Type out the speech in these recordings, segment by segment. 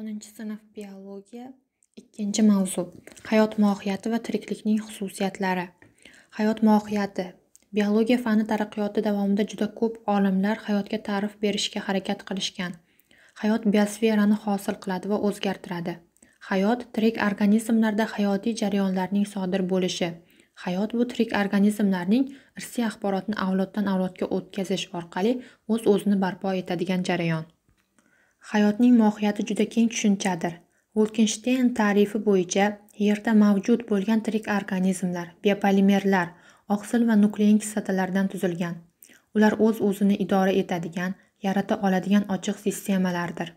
O'ninchi sinf biologiya 2 mavzu hayot mohiyati va tiriklikning xususiyatlari. Hayot mohiyati biologiya fani taraqqiyoti davomida juda ko'p olimlar hayotga ta'rif berishga harakat qilishgan. Hayot biosferani hosil qiladi va o'zgartiradi. Hayot tirik organizmlarda hayotiy jarayonlarning sodir bo'lishi. Hayot bu tirik organizmlarning irsiy axborotni avloddan avlodga o'tkazish orqali o'z-o'zini barpo etadigan jarayon. Hayotning mohiyati juda keng tushunchadir. Wolkenstein ta'rifi bo'yicha Yerda mavjud bo'lgan tirik organizmlar biopolimerlar, oqsil va nuklein kislotalardan tuzilgan. Ular o'z-o'zini idora etadigan, yarata oladigan ochiq sistemalardir.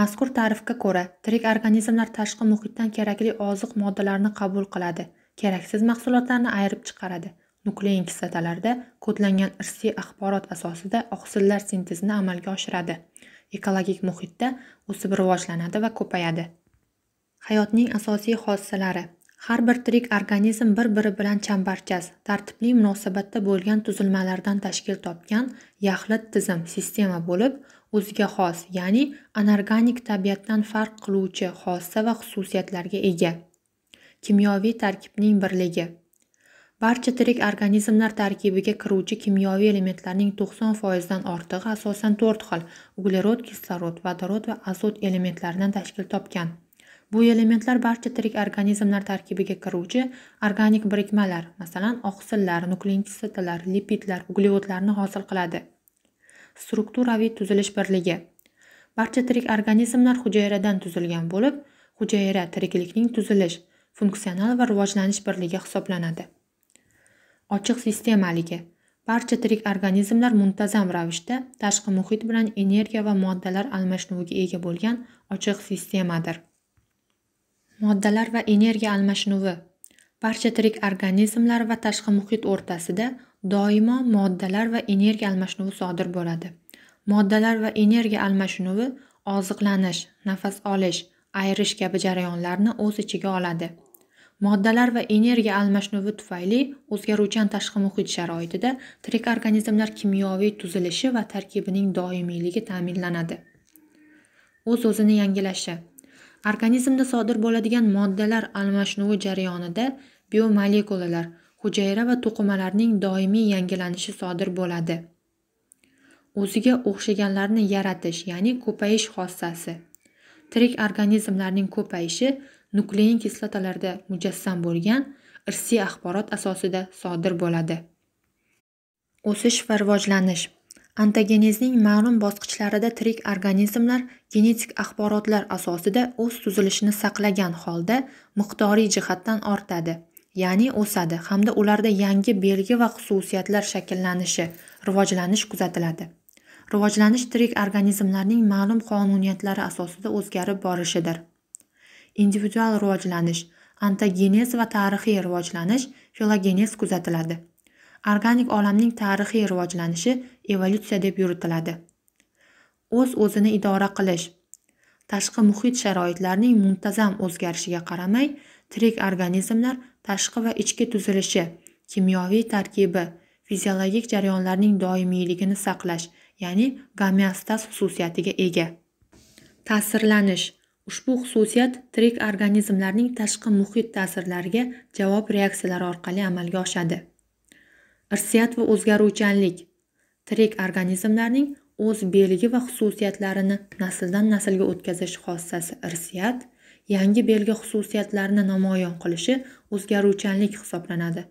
Mazkur ta'rifga ko'ra, tirik organizmlar tashqi muhitdan kerakli oziq moddalarni qabul qiladi, keraksiz mahsulotlarni ayirib chiqaradi. Nuklein kislotalarda kodlangan irsiy axborot asosida oqsillar sintezini amalga oshiradi. Ekologik muhitda o'sib rivojlanadi va ko'payadi. Hayotning asosiy xossalari Har bir tirik organizm bir-biri bilan chambarchas, tartibli munosabatda bo'lgan tuzilmalardan tashkil topgan yaxlit tizim sistema bo'lib, o'ziga xos, ya'ni anorganik tabiatdan farq qiluvchi xossa va xususiyatlarga ega. Kimyoviy tarkibning birligi Barcha tirik organizmlar tarkibiga kiruvchi kimyoviy elementlarning 90% dan ortig'i asosan to'rt xil: uglerod, kislorod, vodorod va azot elementlaridan tashkil topgan. Bu elementlar barcha tirik organizmlar tarkibiga kiruvchi organik birikmalar, masalan, oqsillar, nuklein kislotalar, lipidlar, uglevodlarni hosil qiladi. Strukturaviy tuzilish birligi Barcha tirik organizmlar hujayradan tuzilgan bo'lib, hujayra tiriklikning tuzilish, funksional va rivojlanish birligi hisoblanadi. Ochiq sistemaligi. Barcha tirik organizmlar muntazam ravishda tashqi muhit bilan energiya va moddalar almashinuviga ega bo'lgan ochiq sistemadir. Moddalar va energiya almashinuvi. Barcha tirik organizmlar va tashqi muhit o'rtasida doimo moddalar va energiya almashinuvi sodir bo'ladi. Moddalar va energiya almashinuvi oziqlanish nafas olish ayrish kabi jarayonlarni o'z ichiga oladi. Moddalar va energiya almashinuvi tufayli o'zgaruvchan tashqi muhit sharoitida tirik organizmlar kimyoviy tuzilishi va tarkibining doimiyligi ta'minlanadi. O'z-o'zini yangilashi. Organizmda sodir bo'ladigan moddalar almashinuvi jarayonida biomolekulalar hujayra va to'qimalarning doimiy yangilanishi sodir bo'ladi. O'ziga o'xshaganlarni yaratish ya'ni ko'payish xossasi. Tirik organizmlarning ko'payishi nuklein kislotalarda mujassam bo'lgan irsiy axborot asosida sodir bo'ladi. O'sish va rivojlanish. Ontogenezning ma'lum bosqichlarida tirik organizmlar genetik axborotlar asosida o'z tuzilishini saqlagan holda miqdoriy jihatdan ortadi ya'ni o'sadi hamda ularda yangi belgi va xususiyatlar shakllanishi rivojlanish kuzatiladi. Rivojlanish tirik organizmlarning ma'lum qonuniyatlari asosida o'zgarib borishidir. Individual rivojlanish antogenez va tarixiy rivojlanish filogenez kuzatiladi. Organik olamning tarixiy rivojlanishi evolyutsiya deb yuritiladi. O'z-o'zini idora qilish. Tashqi muhit sharoitlarining muntazam o'zgarishiga qaramay tirik organizmlar tashqi va ichki tuzilishi kimyoviy tarkibi fiziologik jarayonlarning doimiyligini saqlash ya'ni gomeostaz xususiyatiga ega. Ta'sirlanish. Ushbu xususiyat tirik organizmlarning tashqi muhit ta'sirlariga javob reaksiyalari orqali amalga oshadi. Irsiyat va o'zgaruvchanlik. Tirik organizmlarning o'z belgi va xususiyatlarini nasldan naslga o'tkazish xossasi irsiyat yangi belgi xususiyatlarini namoyon qilishi o'zgaruvchanlik hisoblanadi.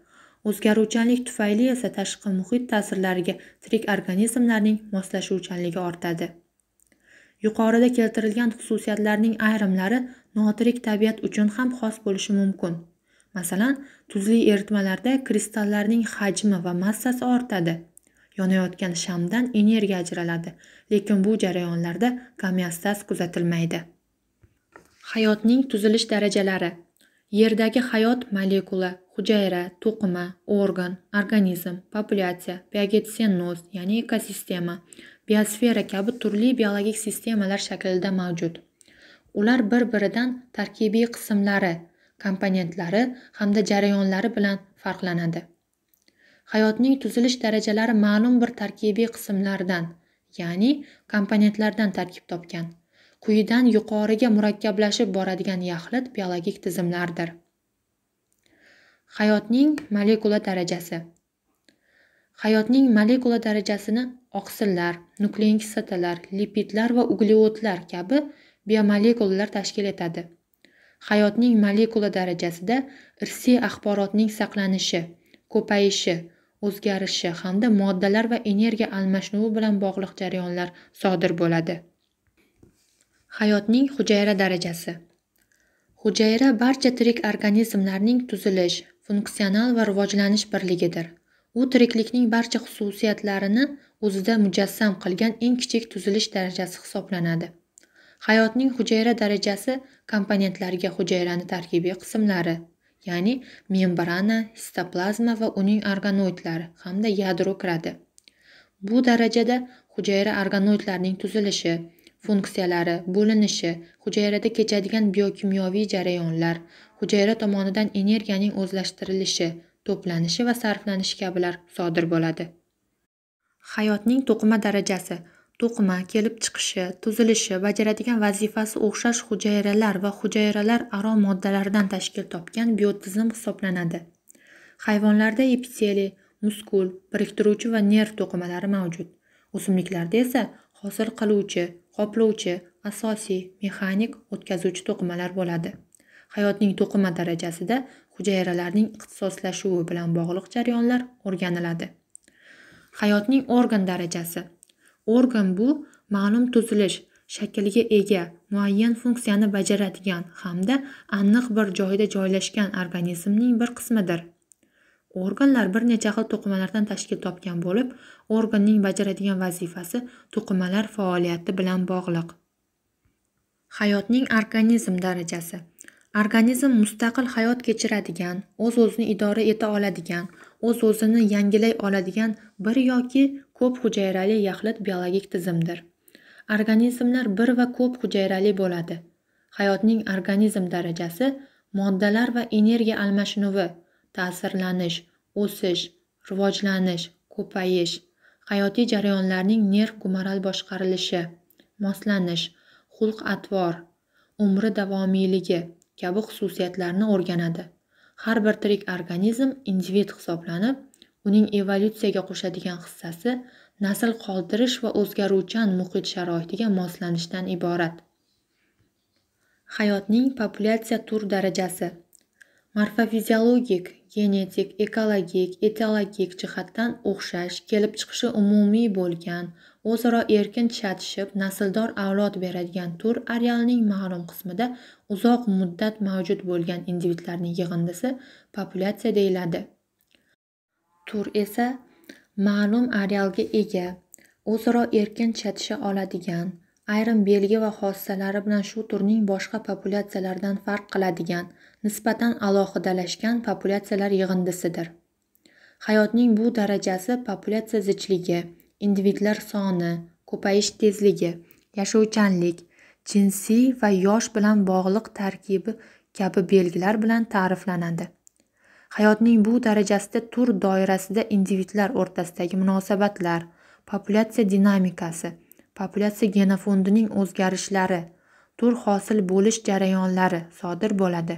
O'zgaruvchanlik tufayli esa tashqi muhit ta'sirlariga tirik organizmlarning moslashuvchanligi ortadi. Yuqorida keltirilgan xususiyatlarning ayrimlari notirik tabiat uchun ham xos bo'lishi mumkin. Masalan tuzli eritmalarda kristallarning hajmi va massasi ortadi. Yonayotgan shamdan energiya ajraladi lekin bu jarayonlarda gomeostaz kuzatilmaydi. Hayotning tuzilish darajalari. Yerdagi hayot molekula hujayra to'qima organ organizm populyatsiya biogetsenoz ya'ni ekosistema biosfera kabi turli biologik sistemalar shaklida mavjud. Ular bir biridan tarkibiy qismlari komponentlari hamda jarayonlari bilan farqlanadi. Hayotning tuzilish darajalari ma'lum bir tarkibiy qismlardan ya'ni komponentlardan tarkib topgan quyidan yuqoriga murakkablashib boradigan yaxlit biologik tizimlardir. Hayotning molekula darajasi. Hayotning molekula darajasini oqsillar nuklein kislotalar lipidlar va uglevodlar kabi biomolekulalar tashkil etadi. Hayotning molekula darajasida irsiy axborotning saqlanishi ko'payishi o'zgarishi hamda moddalar va energiya almashinuvi bilan bog'liq jarayonlar sodir bo'ladi. Hayotning hujayra darajasi. Hujayra barcha tirik organizmlarning tuzilish funksional va rivojlanish birligidir. U tiriklikning barcha xususiyatlarini o'zida mujassam qilgan eng kichik tuzilish darajasi hisoblanadi. Hayotning hujayra darajasi komponentlariga hujayrani tarkibiy qismlari ya'ni membrana sitoplazma va uning organoidlari hamda yadro kiradi. Bu darajada hujayra organoidlarning tuzilishi funksiyalari bo'linishi hujayrada kechadigan biokimyoviy jarayonlar hujayra tomonidan energiyaning o'zlashtirilishi to'planishi va sarflanishi kabilar sodir bo'ladi. Hayotning to'qima darajasi to'qima kelib chiqishi tuzilishi bajaradigan vazifasi o'xshash hujayralar va hujayralar aro moddalardan tashkil topgan biotizim hisoblanadi. Hayvonlarda epiteliy muskul biriktiruvchi va nerv to'qimalari mavjud. O'simliklarda esa hosil qiluvchi qoplovchi asosiy mexanik o'tkazuvchi to'qimalar bo'ladi. Hayotning to'qima darajasida hujayralarning ixtisoslashuvi bilan bog'liq jarayonlar o'rganiladi. Hayotning organ darajasi. Organ bu ma'lum tuzilish shakliga ega muayyan funksiyani bajaradigan hamda aniq bir joyda joylashgan organizmning bir qismidir. Organlar bir necha xil to'qimalardan tashkil topgan bo'lib organning bajaradigan vazifasi to'qimalar faoliyati bilan bog'liq. Hayotning organizm darajasi. Organizm mustaqil hayot kechiradigan o'z o'zini idora eta oladigan o'z o'zini yangilay oladigan bir yoki ko'p hujayrali yaxlit biologik tizimdir. Organizmlar bir va ko'p hujayrali bo'ladi. Hayotning organizm darajasi moddalar va energiya almashinuvi ta'sirlanish o'sish rivojlanish ko'payish hayotiy jarayonlarning nerv gumoral boshqarilishi moslanish xulq atvor umri davomiyligi kabi xususiyatlarni o'rganadi. Har bir tirik organizm individ hisoblanib uning evolyutsiyaga qo'shadigan hissasi nasl qoldirish va o'zgaruvchan muhit sharoitiga moslanishdan iborat. Hayotning populyatsiya tur darajasi. Morfofiziologik genetik ekologik etiologik jihatdan o'xshash kelib chiqishi umumiy bo'lgan o'zaro erkin chatishib nasldor avlod beradigan tur arealining ma'lum qismida uzoq muddat mavjud bo'lgan individlarning yig'indisi populyatsiya deyiladi. Tur esa ma'lum arealga ega o'zaro erkin chatisha oladigan ayrim belgi va xossalari bilan shu turning boshqa populyatsiyalardan farq qiladigan nisbatan alohidalashgan populyatsiyalar yig'indisidir. Hayotning bu darajasi populyatsiya zichligi individlar soni ko'payish tezligi yashovchanlik jinsiy va yosh bilan bog'liq tarkibi kabi belgilar bilan ta'riflanadi. Hayotning bu darajasida tur doirasida individlar o'rtasidagi munosabatlar populyatsiya dinamikasi populyatsiya genofondining o'zgarishlari tur hosil bo'lish jarayonlari sodir bo'ladi.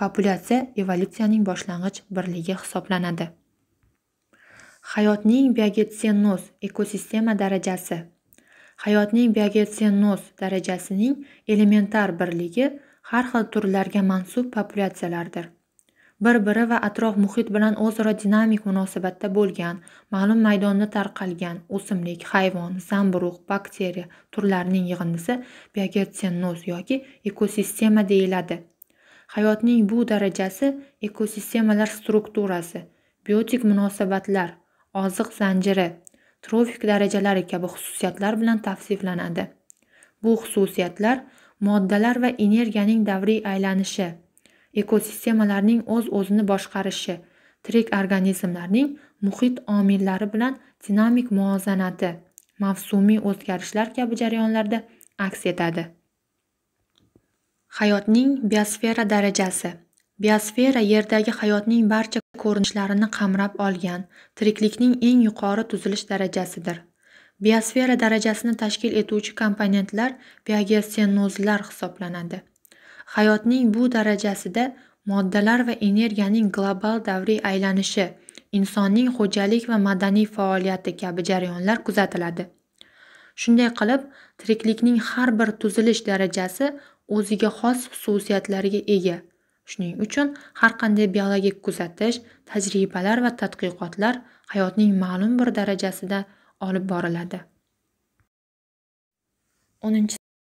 Populyatsiya evolyutsiyaning boshlang'ich birligi hisoblanadi. Hayotning biogetsennoz ekosistema darajasi. Hayotning biogetsennoz darajasining elementar birligi har xil turlarga mansub populyatsiyalardir. Bir biri va atrof muhit bilan o'zaro dinamik munosabatda bo'lgan ma'lum maydonda tarqalgan o'simlik hayvon zamburug' bakteriya turlarining yig'indisi biogetsennoz yoki ekosistema deyiladi. Hayotning bu darajasi ekosistemalar strukturasi biotik munosabatlar oziq zanjiri trofik darajalari kabi xususiyatlar bilan tavsiflanadi. Bu xususiyatlar moddalar va energiyaning davriy aylanishi ekosistemalarning o'z o'zini boshqarishi tirik organizmlarning muhit omillari bilan dinamik muvozanati mavsumiy o'zgarishlar kabi jarayonlarda aks etadi. Hayotning biosfera darajasi biosfera yerdagi hayotning barcha ko'rinishlarini qamrab olgan tiriklikning eng yuqori tuzilish darajasidir. Biosfera darajasini tashkil etuvchi komponentlar biogeostenozlar hisoblanadi. Hayotning bu darajasida moddalar va energiyaning global davriy aylanishi insonning xo'jalik va madaniy faoliyati kabi jarayonlar kuzatiladi. Shunday qilib tiriklikning har bir tuzilish darajasi o'ziga xos xususiyatlarga ega. Shuning uchun har qanday biologik kuzatish tajribalar va tadqiqotlar hayotning ma'lum bir darajasida olib boriladi. O'ninchi